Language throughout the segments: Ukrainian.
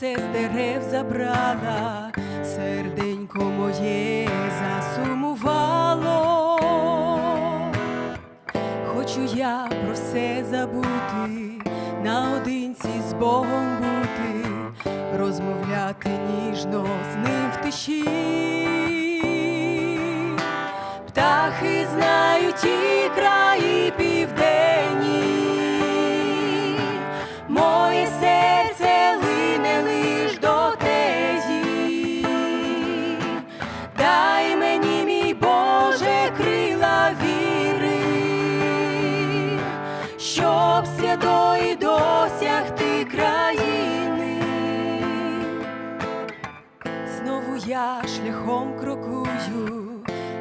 все з дерев забрала, серденько моє засумувало. Хочу я про все забути, наодинці з Богом бути, розмовляти ніжно з ним в тиші. Птахи знають я шляхом крокую,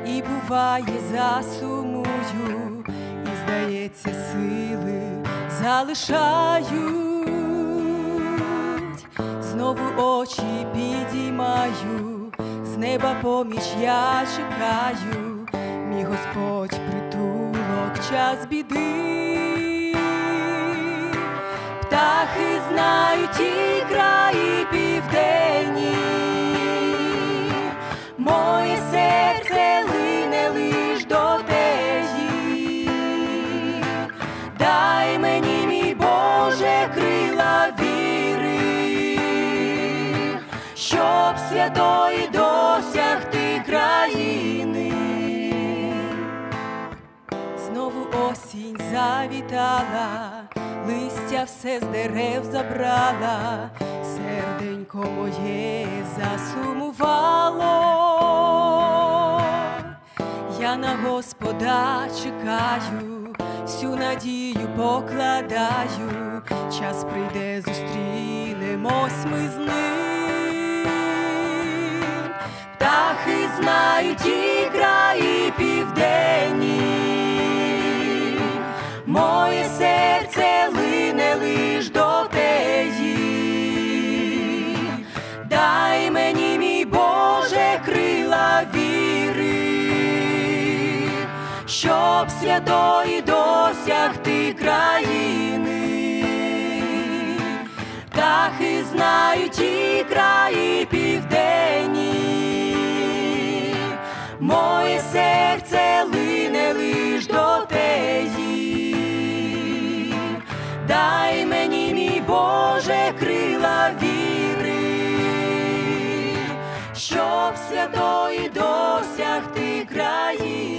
і буває засумую, і здається, сили залишають, знову очі підіймаю, з неба поміч я чекаю, мій Господь притулок, час біди. Птахи знають святої досягти країни. Знову осінь завітала, листя все з дерев забрала, серденько моє засумувало. Я на Господа чекаю, всю надію покладаю, час прийде, зустрінемось ми з ним. Щоб святої досягти країни. Птахи знають ті краї південні, моє серце лине лиш до тезі. Дай мені, мій Боже, крила віри, щоб святої досягти країни.